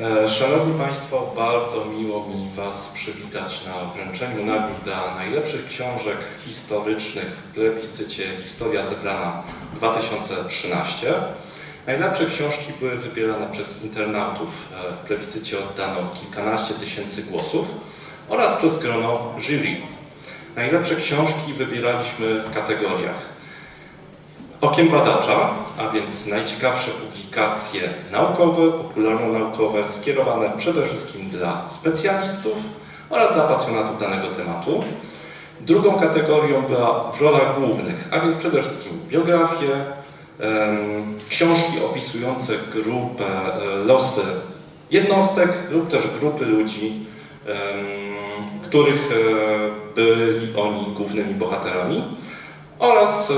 E, Szanowni Państwo, bardzo miło mi Was przywitać na wręczeniu nagród najlepszych książek historycznych w plebiscycie Historia Zebrana 2013. Najlepsze książki były wybierane przez internautów. E, W plebiscycie oddano kilkanaście tysięcy głosów oraz przez grono jury. Najlepsze książki wybieraliśmy w kategoriach Okiem badacza, a więc najciekawsze publikacje naukowe, popularno-naukowe, skierowane przede wszystkim dla specjalistów oraz dla pasjonatów danego tematu. Drugą kategorią była w rolach głównych, a więc przede wszystkim biografie, książki opisujące grupę, e, losy jednostek lub też grupy ludzi, których e, byli oni głównymi bohaterami oraz e,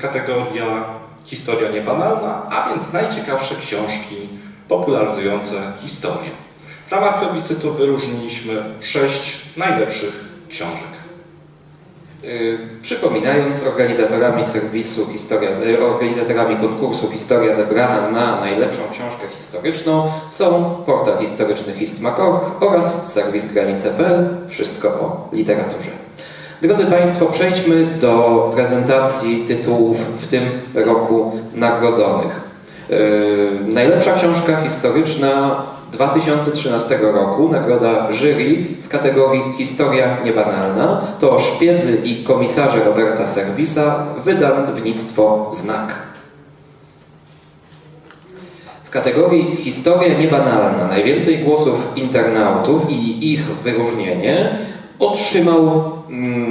kategoria historia niebanalna, a więc najciekawsze książki popularyzujące historię. W ramach plebiscytu wyróżniliśmy sześć najlepszych książek. Y, Przypominając, organizatorami serwisu Historia, z- organizatorami konkursu Historia zebrana na najlepszą książkę historyczną są portal historyczny histma.org oraz serwis granice.pl. Wszystko o literaturze. Drodzy Państwo, przejdźmy do prezentacji tytułów w tym roku nagrodzonych. Yy, Najlepsza książka historyczna 2013 roku, nagroda jury w kategorii Historia niebanalna, to Szpiedzy i komisarze Roberta Serwisa, wydawnictwo Znak. W kategorii Historia niebanalna najwięcej głosów internautów i ich wyróżnienie otrzymał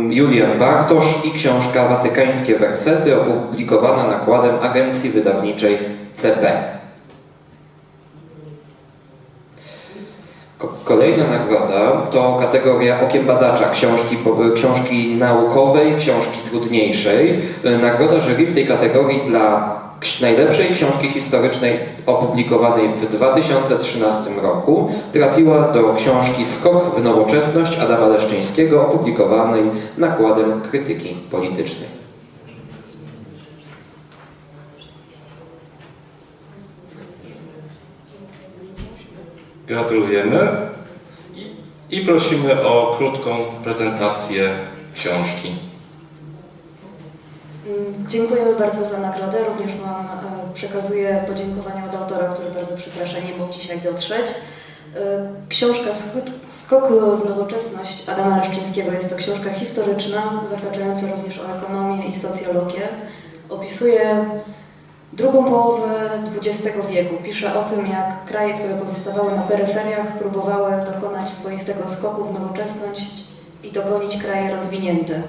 Julian Bartosz i książka Watykańskie Wersety opublikowana nakładem agencji wydawniczej CP. Ko- Kolejna nagroda to kategoria Okiem Badacza, książki, książki naukowej, książki trudniejszej. Nagroda jury w tej kategorii dla najlepszej książki historycznej opublikowanej w 2013 roku trafiła do książki Skok w nowoczesność Adama Leszczyńskiego opublikowanej nakładem krytyki politycznej. Gratulujemy i, i prosimy o krótką prezentację książki. Dziękujemy bardzo za nagrodę. Również mam, e, przekazuję podziękowania od autora, który bardzo przeprasza, nie mógł dzisiaj dotrzeć. E, Książka Skok w nowoczesność Adama Leszczyńskiego jest to książka historyczna, zahaczająca również o ekonomię i socjologię. Opisuje drugą połowę XX wieku. Pisze o tym, jak kraje, które pozostawały na peryferiach, próbowały dokonać swoistego skoku w nowoczesność i dogonić kraje rozwinięte.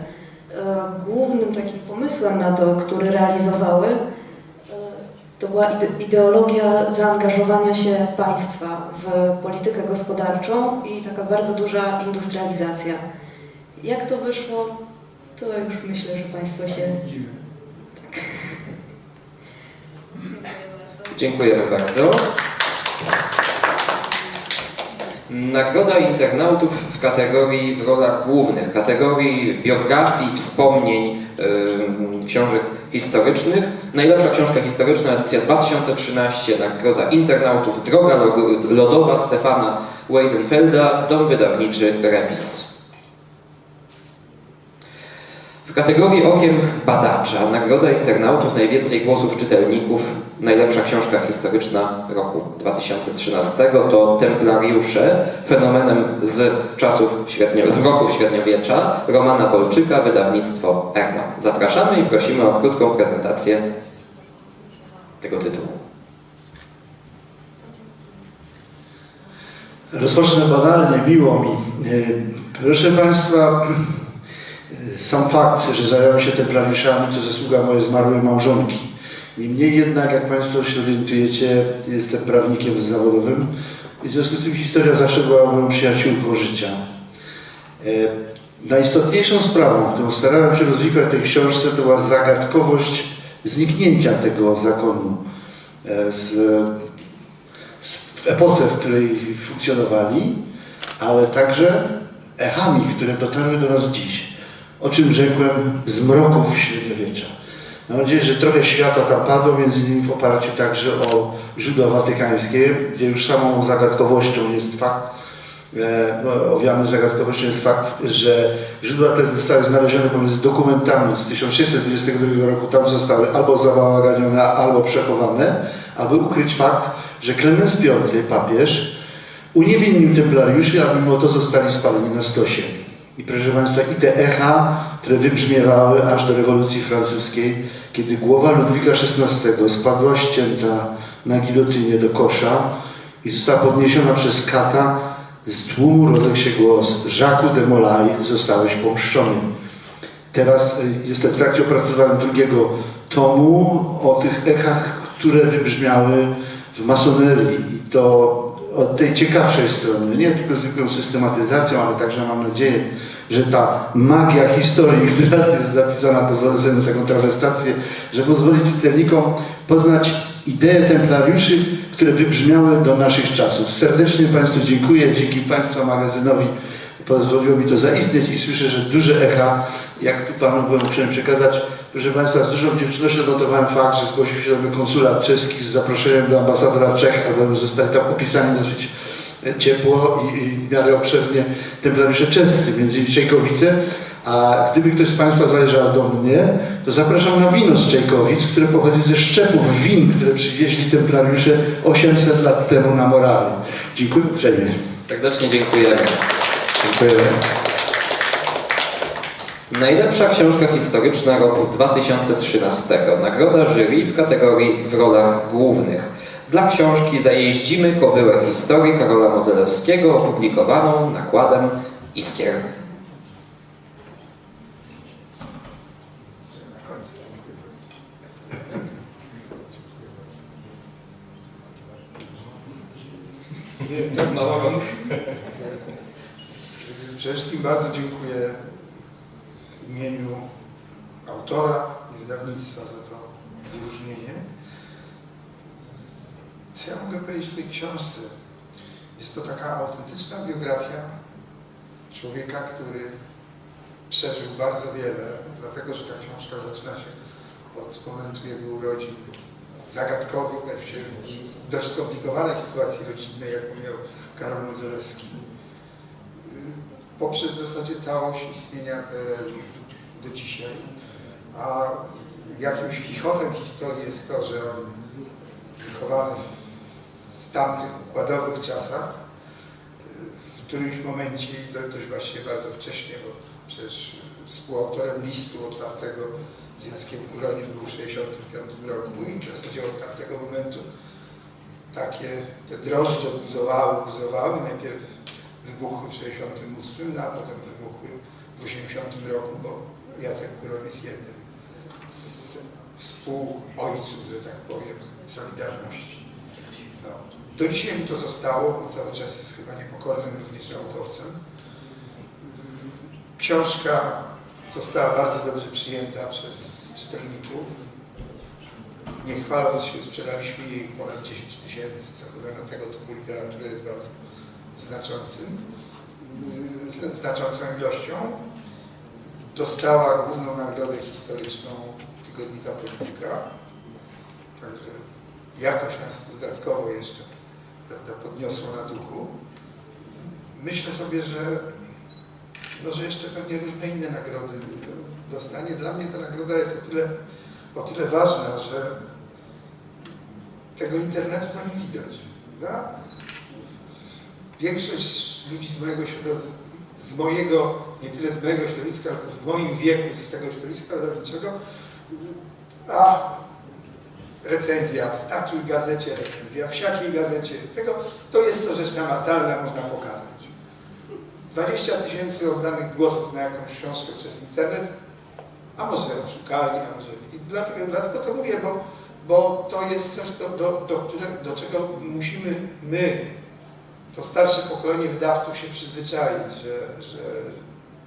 E, Głównym takim pomysłem na to, który realizowały, e, to była ide- ideologia zaangażowania się państwa w politykę gospodarczą i taka bardzo duża industrializacja. Jak to wyszło, to już myślę, że Państwo się Dziękujemy bardzo. Nagroda internautów w kategorii w rolach głównych, kategorii biografii, wspomnień, ym, książek historycznych. Najlepsza książka historyczna, edycja 2013, nagroda internautów Droga Lo- Lodowa Stefana Weidenfelda, dom wydawniczy Rebis. W kategorii Okiem Badacza, nagroda internautów, najwięcej głosów czytelników, najlepsza książka historyczna roku 2013 to Templariusze, fenomenem z czasów średnio, z roków średniowiecza, Romana Polczyka, wydawnictwo Ernat. Zapraszamy i prosimy o krótką prezentację tego tytułu. Rozpocznę banalnie, miło mi. Y, Proszę Państwa, sam fakt, że zająłem się templariuszami, to zasługa mojej zmarłej małżonki. Niemniej jednak, jak Państwo się orientujecie, jestem prawnikiem zawodowym i w związku z tym historia zawsze była moją przyjaciółką życia. Y, Najistotniejszą sprawą, którą starałem się rozwikłać w tej książce, to była zagadkowość zniknięcia tego zakonu e, z w epoce, w której funkcjonowali, ale także echami, które dotarły do nas dziś. O czym rzekłem z mroków średniowiecza. Mam nadzieję, że trochę światła tam padło, między innymi w oparciu także o źródła watykańskie, gdzie już samą zagadkowością jest fakt, e, no, owiany zagadkowością jest fakt, że źródła te zostały znalezione pomiędzy dokumentami z 1622 roku, tam zostały albo zabałaganione, albo przechowane, aby ukryć fakt, że Klemens V, papież, uniewinnił templariuszy, a mimo to zostali spaleni na stosie. I proszę Państwa, i te echa, które wybrzmiewały aż do rewolucji francuskiej, kiedy głowa Ludwika XVI spadła ścięta na gilotynie do kosza i została podniesiona przez kata, z tłumu rozległ się głos Jacques de Molay, zostałeś pomszczony. Teraz y, jestem w trakcie opracowania drugiego tomu o tych echach, które wybrzmiały w masonerii. I to od tej ciekawszej strony, nie tylko zwykłą systematyzacją, ale także mam nadzieję, że ta magia historii, która jest zapisana, pozwolę sobie na taką trawestację, że pozwoli czytelnikom poznać idee templariuszy, które wybrzmiały do naszych czasów. Serdecznie Państwu dziękuję, dzięki Państwa magazynowi pozwoliło mi to zaistnieć i słyszę, że duże echa, jak tu Panu byłem uprzejmy przekazać, proszę Państwa, z dużą wdzięcznością notowałem fakt, że zgłosił się do mnie konsulat czeski z zaproszeniem do ambasadora Czech, aby zostali tam opisani dosyć ciepło i, i w miarę obszernie templariusze czescy, między innymi Czejkowice. A gdyby ktoś z Państwa zajrzał do mnie, to zapraszam na wino z Czejkowic, które pochodzi ze szczepów win, które przywieźli templariusze 800 lat temu na Morawie. Dziękuję uprzejmie. Serdecznie dziękujemy. Dziękuję. Najlepsza książka historyczna roku 2013. Nagroda jury w kategorii w rolach głównych. Dla książki Zajeździmy kobyłę historii Karola Modzelewskiego opublikowaną nakładem Iskier. Przede wszystkim bardzo dziękuję w imieniu autora i wydawnictwa za to wyróżnienie. Co ja mogę powiedzieć o tej książce? Jest to taka autentyczna biografia człowieka, który przeżył bardzo wiele, dlatego że ta książka zaczyna się od momentu jego urodzin zagadkowych, dość skomplikowanej sytuacji rodzinnej, jaką miał Karol Modzelewski poprzez w zasadzie całość istnienia PRL do dzisiaj. A jakimś chichotem historii jest to, że on wychowany w tamtych układowych czasach, w którymś momencie, to dość właściwie bardzo wcześnie, bo przecież współautorem listu otwartego z Jackiem Kuroniem był w 1965 roku i w zasadzie od tamtego momentu takie te drożdże buzowały, buzowały. Najpierw wybuchły w 68, no a potem wybuchły w 80 roku, bo Jacek Kuron jest jednym z współojców, że tak powiem, Solidarności. No. Do dzisiaj mi to zostało, bo cały czas jest chyba niepokornym również naukowcem. Książka została bardzo dobrze przyjęta przez czytelników. Nie chwaląc się, sprzedaliśmy jej ponad 10 tysięcy, co na tego typu literaturę jest bardzo znaczącym, yy, znaczącą ilością. Dostała główną nagrodę historyczną tygodnika Polityka. Także jakoś nas dodatkowo jeszcze prawda, podniosło na duchu. Myślę sobie, że, no, że jeszcze pewnie różne inne nagrody dostanie. Dla mnie ta nagroda jest o tyle, o tyle ważna, że tego internetu to nie widać. Prawda? Większość ludzi z mojego środowiska, z mojego, nie tyle z mojego środowiska, ale w moim wieku, z tego środowiska wydawniczego, a recenzja w takiej gazecie, recenzja w siakiej gazecie, tego, to jest to rzecz namacalna, można pokazać. 20 tysięcy oddanych głosów na jakąś książkę przez internet, a może oszukali, a może... I dlatego, dlatego to mówię, bo, bo to jest coś, do, do, do, do czego musimy my, to starsze pokolenie wydawców się przyzwyczaić, że, że,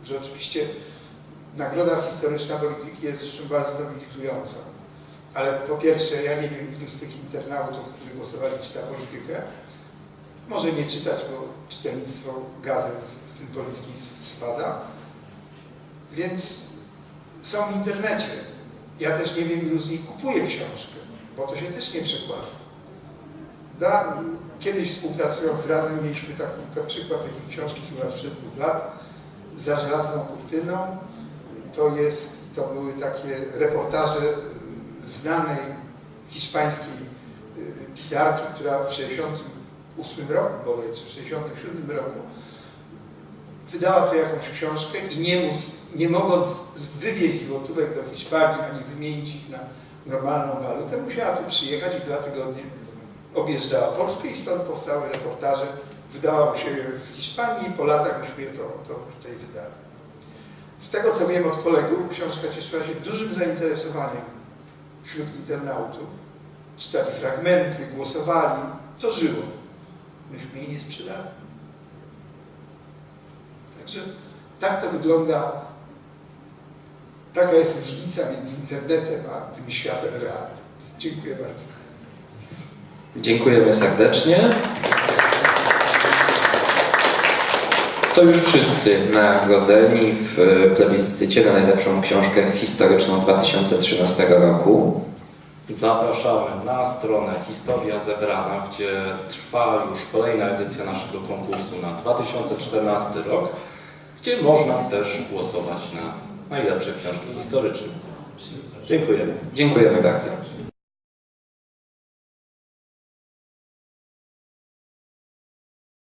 że oczywiście nagroda historyczna polityki jest rzeczą bardzo nobilitującą. Ale po pierwsze, ja nie wiem, ilu z tych internautów, którzy głosowali, czyta politykę. Może nie czytać, bo czytelnictwo gazet, w tym polityki, spada. Więc są w internecie. Ja też nie wiem, ilu z nich kupuje książkę, bo to się też nie przekłada. Da, kiedyś współpracując razem mieliśmy taki to przykład takiej książki chyba sprzed dwóch lat, za żelazną kurtyną. To jest, to były takie reportaże znanej hiszpańskiej y, pisarki, która w 68 roku bodaj, czy w 67 roku wydała tu jakąś książkę i nie, móc, nie mogąc wywieźć złotówek do Hiszpanii ani wymienić ich na normalną walutę, musiała tu przyjechać i dwa tygodnie objeżdżała Polskę i stąd powstały reportaże. Wydała siebie w Hiszpanii i po latach myśmy je to, to tutaj wydali. Z tego co wiem od kolegów, książka cieszyła się dużym zainteresowaniem wśród internautów. Czytali fragmenty, głosowali. To żyło. Myśmy jej nie sprzedali. Także tak to wygląda. Taka jest różnica między internetem a tym światem realnym. Dziękuję bardzo. Dziękujemy serdecznie. To już wszyscy nagrodzeni w plebiscycie na najlepszą książkę historyczną 2013 roku. Zapraszamy na stronę Historia Zebrana, gdzie trwa już kolejna edycja naszego konkursu na 2014 rok, gdzie można też głosować na najlepsze książki historyczne. Dziękujemy. Dziękujemy bardzo.